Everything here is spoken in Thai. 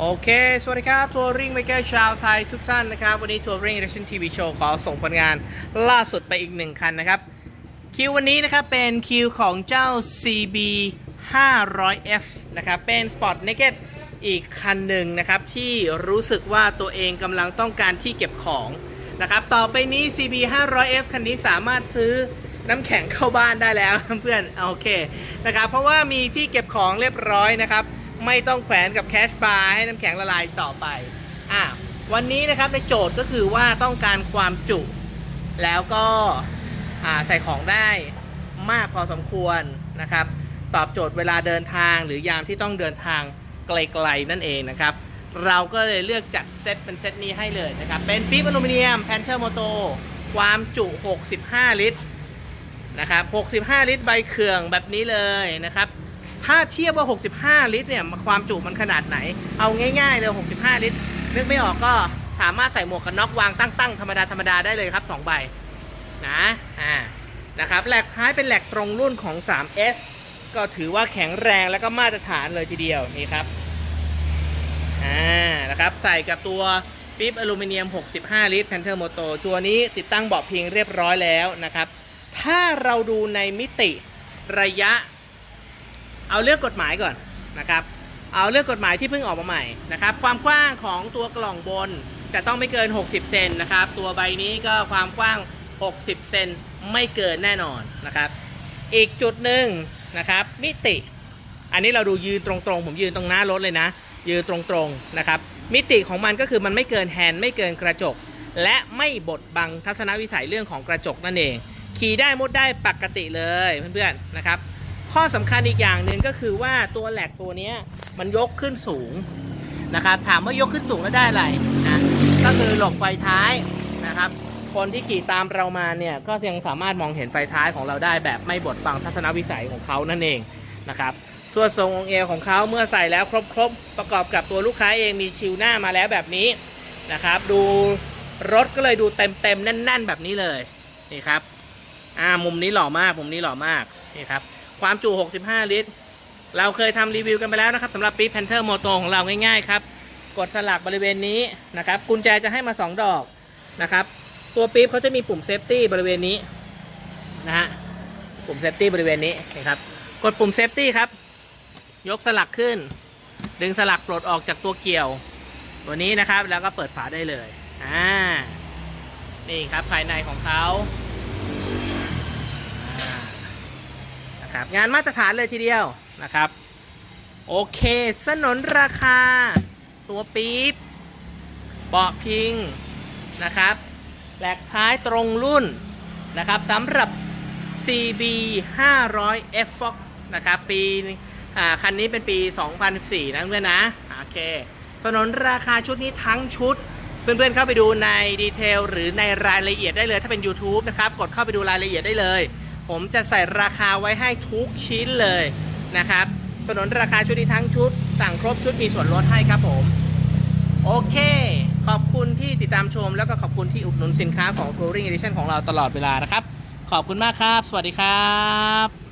โอเค สวัสดีครับ ทัวริงไมเกอร์ชาวไทยทุกท่านนะครับ วันนี้ทัวริงเรชั่นทีวีโชว์ขอส่งผลงานล่าสุดไปอีกหนึ่งคันนะครับ คิววันนี้นะครับ เป็นคิวของเจ้า CB 500F นะครับ เป็น Sport Naked อีกคันหนึ่งนะครับ ที่รู้สึกว่าตัวเองกำลังต้องการที่เก็บของนะครับ ต่อไปนี้ CB 500F คันนี้สามารถซื้อน้ำแข็งเข้าบ้านได้แล้วเพื่อนโอเคนะครับเพราะว่ามีที่เก็บของเรียบร้อยนะครับ ไม่ต้องแขวนกับแคชบาร์ให้น้ำแข็งละลายต่อไปอะวันนี้นะครับในโจทย์ก็คือว่าต้องการความจุ แล้วก็อ่าใส่ของได้มากพอสมควรนะครับ ตอบโจทย์เวลาเดินทางหรือยามที่ต้องเดินทางไกลๆนั่นเองนะครับ เราก็เลยเลือกจัดเซตเป็นเซตนี้ให้เลยนะครับ เป็นปี๊บอลูมิเนียมแพนเทอร์โมโตความจุ 65 ลิตรนะครับ 65 ลิตรใบเขื่องแบบนี้เลยนะครับ ถ้าเทียบว่า 65 ลิตรเนี่ยความจุมันขนาดไหน เอาง่ายๆเลย 65 ลิตร นึกไม่ออกก็สามารถใส่หมวกกันน็อกวางตั้งๆธรรมดาธรรมดาได้เลยครับ 2 ใบนะอ่านะครับแหลกท้ายเป็นแหลกตรงรุ่นของ 3S ก็ถือว่าแข็งแรงแล้วก็มาตรฐานเลยทีเดียวนี่ครับอ่านะครับใส่กับตัวปิ๊บอลูมิเนียม 65 ลิตร Panther Moto ตัวนี้ติดตั้งเบาะพิงเรียบร้อยแล้วนะครับ ถ้าเราดูในมิติระยะ เอาเรื่องกฎหมายก่อนนะครับ เอาเรื่องกฎหมายที่เพิ่งออกมาใหม่นะครับ ความกว้างของตัวกล่องบนจะต้องไม่เกิน 60 เซนนะครับ ตัวใบนี้ก็ความกว้าง 60 เซนไม่เกินแน่นอนนะครับ อีกจุดหนึ่งนะครับ มิติ อันนี้เราดูยืนตรงๆ ผมยืนตรงหน้ารถเลยนะ ยืนตรงๆนะครับ มิติของมันก็คือมันไม่เกินแฮนด์ไม่เกินกระจก และไม่บดบังทัศนวิสัยเรื่องของกระจกนั่นเอง ขี่ได้มดได้ปกติเลยเพื่อนๆนะครับ ข้อสำคัญอีกอย่างหนึ่งก็คือว่าตัวแหลกตัวเนี้ยมันยกขึ้นสูงนะครับ ถามว่ายกขึ้นสูงแล้วได้อะไรนะก็คือหลบไฟท้ายนะครับ คนที่ขี่ตามเรามาเนี่ยก็ยังสามารถมองเห็นไฟท้ายของเราได้แบบไม่บดบังทัศนวิสัยของเขานั่นเองนะครับส่วนทรงองเอวของเขาเมื่อใส่แล้วครบๆประกอบกับตัวลูกค้าเองมีชิวหน้ามาแล้วแบบนี้นะครับ ดูรถก็เลยดูเต็มๆแน่น ๆ แบบนี้เลยนี่ครับอ่ามุมนี้หล่อมากมุมนี้หล่อมากนี่ครับ ความจุ 65 ลิตร เราเคยทำรีวิวกันไปแล้วนะครับสำหรับปี๊บแพนเทอร์โมโตของเราง่ายๆครับ กดสลักบริเวณนี้นะครับ กุญแจจะให้มา 2 ดอกนะครับ ตัวปี๊บเขาจะมีปุ่มเซฟตี้บริเวณนี้นะฮะ ปุ่มเซฟตี้บริเวณนี้นะครับ กดปุ่มเซฟตี้ครับ ยกสลักขึ้น ดึงสลักปลดออกจากตัวเกี่ยว ตัวนี้นะครับ แล้วก็เปิดฝาได้เลย อ่า นี่ครับภายในของเขา นะครับ งานมาตรฐานเลยทีเดียวนะครับ โอเค สนนราคา ตัวปี๊บเบาะพิงนะครับแหลกท้ายตรงรุ่นนะครับสำหรับ CB 500 F Fox นะครับปีคันนี้เป็นปี 2014 นะเพื่อนนะโอเคสนนราคาชุดนี้ทั้งชุด เพื่อนๆเข้าไปดูในดีเทลหรือในรายละเอียดได้เลย ถ้าเป็น YouTube นะครับ กดเข้าไปดูรายละเอียดได้เลย ผมจะใส่ราคาไว้ให้ทุกชิ้นเลยนะครับสนนราคาชุดนี้ทั้งชุด สั่งครบชุดมีส่วนลดให้ครับผม โอเค ขอบคุณที่ติดตามชม แล้วก็ขอบคุณที่อุดหนุนสินค้าของ Touring Edition ของเราตลอดเวลานะครับ ขอบคุณมากครับ สวัสดีครับ